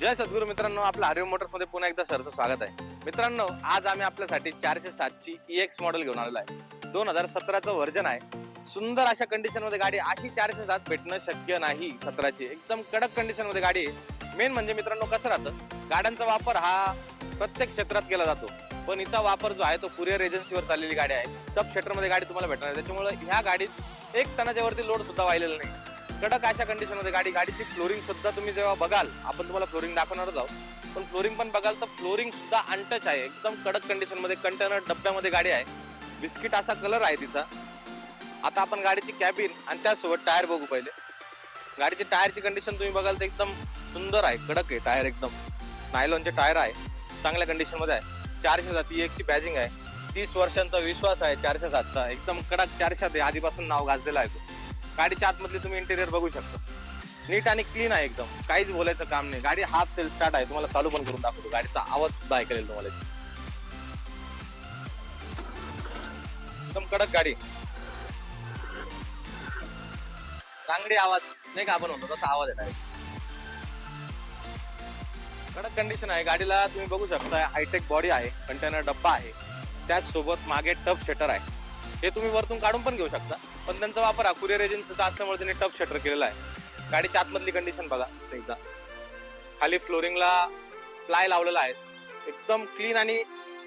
जय सद्गुरू मित्रांनो आपलं हरिओ मोटर्समध्ये पुन्हा एकदा सरचं स्वागत आहे. मित्रांनो आज आम्ही आपल्यासाठी चारशे सातची ई एक्स मॉडेल घेऊन आलेलो आहे. दोन हजार सतराचं व्हर्जन आहे. सुंदर अशा कंडिशनमध्ये गाडी अशी चारशे सात भेटणं शक्य नाही सतराची. एकदम कडक कंडिशनमध्ये गाडी आहे. मेन म्हणजे मित्रांनो कसं राहतं? गाड्यांचा वापर हा प्रत्येक क्षेत्रात केला जातो. पण हिचा वापर जो आहे तो कुरिअर एजन्सीवर चाललेली गाडी आहे. सब क्षेत्रामध्ये गाडी तुम्हाला भेटणार आहे. त्याच्यामुळे ह्या गाडीत एक टनाच्या वरती लोड सुद्धा वाहिलेला नाही. कडक अशा कंडिशनमध्ये गाडी गाडीची फ्लोरिंग सुद्धा तुम्ही जेव्हा बघाल आपण तुम्हाला फ्लोरिंग दाखवणारच आहोत. पण फ्लोरिंग पण बघाल तर फ्लोरिंग सुद्धा अनटच आहे. एकदम कडक कंडिशनमध्ये कंटेनर डब्यामध्ये गाडी आहे. बिस्किट असा कलर आहे तिचा. आता आपण गाडीची कॅबिन आणि त्यासोबत टायर बघू पहिले. गाडीची टायरची कंडिशन तुम्ही बघाल तर एकदम सुंदर आहे. कडक आहे टायर एकदम. नायलॉनचे टायर आहे. चांगल्या कंडिशनमध्ये आहे. चारशे सात ही एकची बॅजिंग आहे. तीस वर्षांचा विश्वास आहे चारशे सातचा. एकदम कडक चारशे आहे. आधीपासून नाव गाजलेलं आहे गाडीच्या आतमधली तुम्ही इंटेरियर बघू शकता. नीट आणि क्लीन आहे एकदम. काहीच बोलायचं काम नाही. गाडी हाफ सेल स्टार्ट आहे. तुम्हाला चालू पण करून दाखवतो. गाडीचा आवाज सुद्धा ऐकलेला तुम्हाला. एकदम कडक गाडी. चांगली आवाज. नाही का आपण म्हणतो तसा आवाज येत आहे. कडक कंडिशन आहे. गाडीला तुम्ही बघू शकता हायटेक बॉडी आहे. कंटेनर डब्बा आहे. त्याचसोबत मागे टफ शटर आहे. हे तुम्ही वरतून काढून पण घेऊ शकता. पण त्यांचा वापर हा कुरिअर एजन्सीचा असल्यामुळे त्यांनी टफ शटर केलेला आहे. गाडीच्या आतमधली कंडिशन बघा एकदा. खाली फ्लोरिंगला प्लाय लावलेला आहे. एकदम क्लीन आणि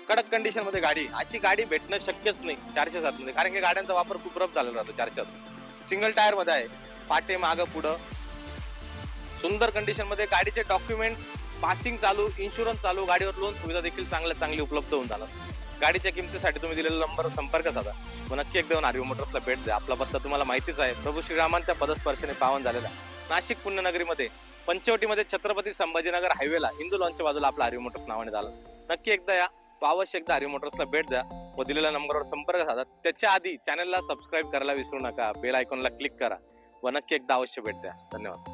कडक कंडिशनमध्ये गाडी. अशी गाडी भेटणं शक्यच नाही चारशे सात मध्ये कारण की गाड्यांचा वापर खूप रफ झालेला राहतो चारशे सात सिंगल टायरमध्ये आहे. पाटे मागं पुढं. सुंदर कंडिशनमध्ये गाडीचे डॉक्युमेंट्स पासिंग चालू इन्शुरन्स चालू गाडीवर लोन सुविधा देखील चांगल्या चांगली उपलब्ध होऊन जाणार. गाडीच्या किमतीसाठी तुम्ही दिलेला नंबर संपर्क साधा. व नक्की एकदा देऊन आर्वी मोटर्सला भेट द्या. आपला पत्ता तुम्हाला माहितीच आहे. प्रभू श्रीरामांच्या पदस्पर्शाने पावन झालेला. नाशिक पुण्यनगरीमध्ये पंचवटीमध्ये छत्रपती संभाजीनगर हायवेला हिंदू लॉनच्या बाजूला आपला आर्वी मोटर्स नावाने झाला. नक्की एकदा या. व अवश्य एकदा आर्वी मोटर्सला भेट द्या. व दिलेल्या नंबरवर संपर्क साधा. त्याच्या आधी चॅनलला सबस्क्राईब करायला विसरू नका. बेल आयकॉनला क्लिक करा. व नक्की एकदा अवश्य भेट द्या. धन्यवाद.